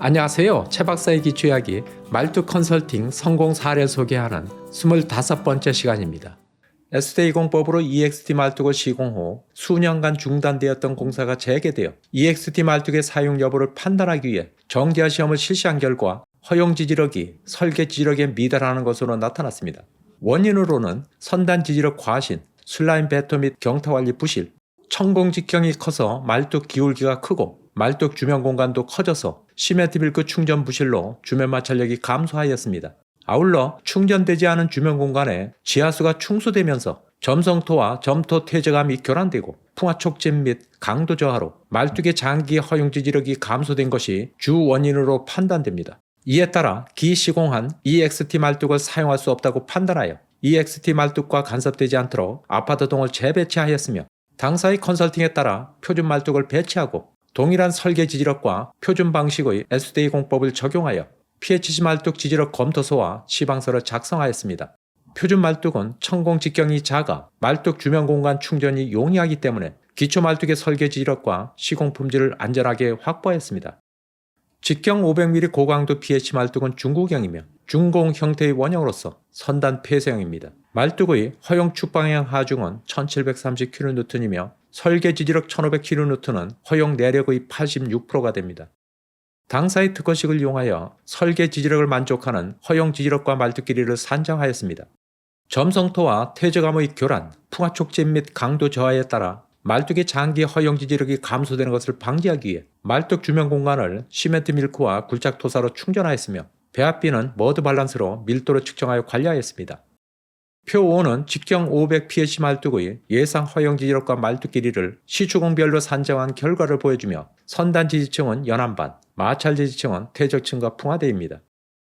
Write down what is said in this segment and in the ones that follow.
안녕하세요. 최 박사의 기초 이야기 말뚝 컨설팅 성공 사례 소개하는 25번째 시간입니다. SDA 공법으로 EXT 말뚝을 시공 후 수년간 중단되었던 공사가 재개되어 EXT 말뚝의 사용 여부를 판단하기 위해 정지화 시험을 실시한 결과 허용 지지력이 설계 지지력에 미달하는 것으로 나타났습니다. 원인으로는 선단 지지력 과신, 슬라임 배터 및 경타 관리 부실, 천공 직경이 커서 말뚝 기울기가 크고 말뚝 주변 공간도 커져서 밀크 충전 부실로 주변 마찰력이 감소하였습니다. 아울러 충전되지 않은 주변 공간에 지하수가 충수되면서 점성토와 점토 퇴적암이 결함되고 풍화 촉진 및 강도 저하로 말뚝의 장기 허용 지지력이 감소된 것이 주 원인으로 판단됩니다. 이에 따라 기시공한 EXT 말뚝을 사용할 수 없다고 판단하여 EXT 말뚝과 간섭되지 않도록 아파트 동을 재배치하였으며 당사의 컨설팅에 따라 표준 말뚝을 배치하고 동일한 설계 지지력과 표준 방식의 SDA 공법을 적용하여 PHC 말뚝 지지력 검토서와 시방서를 작성하였습니다. 표준 말뚝은 천공 직경이 작아 말뚝 주변 공간 충전이 용이하기 때문에 기초 말뚝의 설계 지지력과 시공 품질을 안전하게 확보하였습니다. 직경 500mm 고강도 pH 말뚝은 중구경이며 중공 형태의 원형으로서 선단 폐쇄형입니다. 말뚝의 허용 축방향 하중은 1730kN이며 설계 지지력 1500kN은 허용 내력의 86%가 됩니다. 당사의 특허식을 이용하여 설계 지지력을 만족하는 허용 지지력과 말뚝 길이를 산정하였습니다. 점성토와 퇴적암의 교란, 풍화 촉진 및 강도 저하에 따라 말뚝의 장기 허용 지지력이 감소되는 것을 방지하기 위해 말뚝 주변 공간을 시멘트 밀크와 굴착 토사로 충전하였으며 배합비는 머드 밸런스로 밀도를 측정하여 관리하였습니다. 표 5는 직경 500 pH 말뚝의 예상 허용 지지력과 말뚝 길이를 시추공별로 산정한 결과를 보여주며 선단 지지층은 연안반, 마찰 지지층은 퇴적층과 풍화대입니다.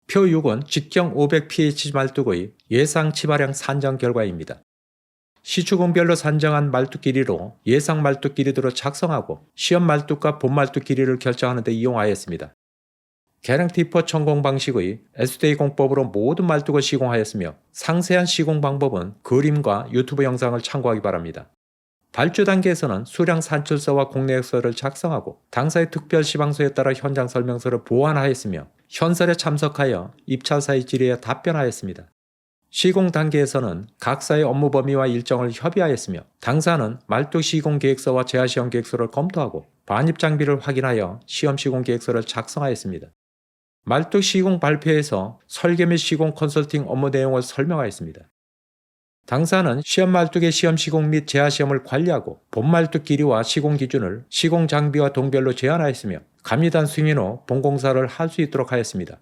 표 6은 직경 500 pH 말뚝의 예상 치발량 산정 결과입니다. 시추공별로 산정한 말뚝 길이로 예상 말뚝 길이도로 작성하고 시험 말뚝과 본 말뚝 길이를 결정하는 데 이용하였습니다. 개량티퍼 천공 방식의 SDA 공법으로 모든 말뚝을 시공하였으며 상세한 시공 방법은 그림과 유튜브 영상을 참고하기 바랍니다. 발주 단계에서는 수량 산출서와 공내역서를 작성하고 당사의 특별 시방서에 따라 현장 설명서를 보완하였으며 현설에 참석하여 입찰사의 질의에 답변하였습니다. 시공 단계에서는 각사의 업무 범위와 일정을 협의하였으며 당사는 말뚝 시공 계획서와 재하 시험 계획서를 검토하고 반입 장비를 확인하여 시험 시공 계획서를 작성하였습니다. 말뚝 시공 발표에서 설계 및 시공 컨설팅 업무 내용을 설명하였습니다. 당사는 시험 말뚝의 시험 시공 및 재하 시험을 관리하고 본 말뚝 길이와 시공 기준을 시공 장비와 동별로 제한하였으며 감리단 승인 후 본공사를 할 수 있도록 하였습니다.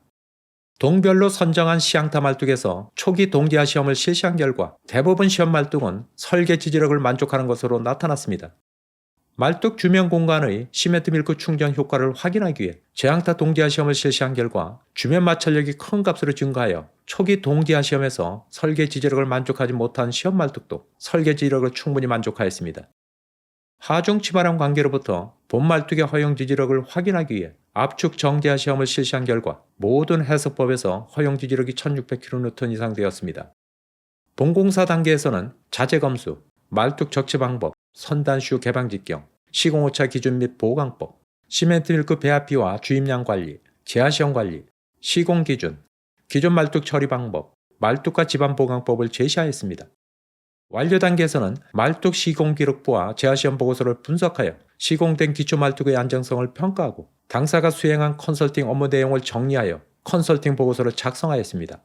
동별로 선정한 시향타 말뚝에서 초기 동기화 시험을 실시한 결과 대부분 시험 말뚝은 설계 지지력을 만족하는 것으로 나타났습니다. 말뚝 주변 공간의 시멘트 밀크 충전 효과를 확인하기 위해 제항타 동기화 시험을 실시한 결과 주변 마찰력이 큰 값으로 증가하여 초기 동기화 시험에서 설계 지지력을 만족하지 못한 시험 말뚝도 설계 지지력을 충분히 만족하였습니다. 하중 치발함 관계로부터 본 말뚝의 허용 지지력을 확인하기 위해 압축 정제화 시험을 실시한 결과 모든 해석법에서 허용 지지력이 1600kN 이상 되었습니다. 본공사 단계에서는 자재 검수, 말뚝 적치 방법, 선단슈 개방 직경, 시공오차 기준 및 보강법, 시멘트 밀크 배합비와 주입량 관리, 재하 시험 관리, 시공 기준, 기존 말뚝 처리 방법, 말뚝과 지반 보강법을 제시하였습니다. 완료 단계에서는 말뚝 시공 기록부와 재하시험 보고서를 분석하여 시공된 기초 말뚝의 안정성을 평가하고 당사가 수행한 컨설팅 업무 내용을 정리하여 컨설팅 보고서를 작성하였습니다.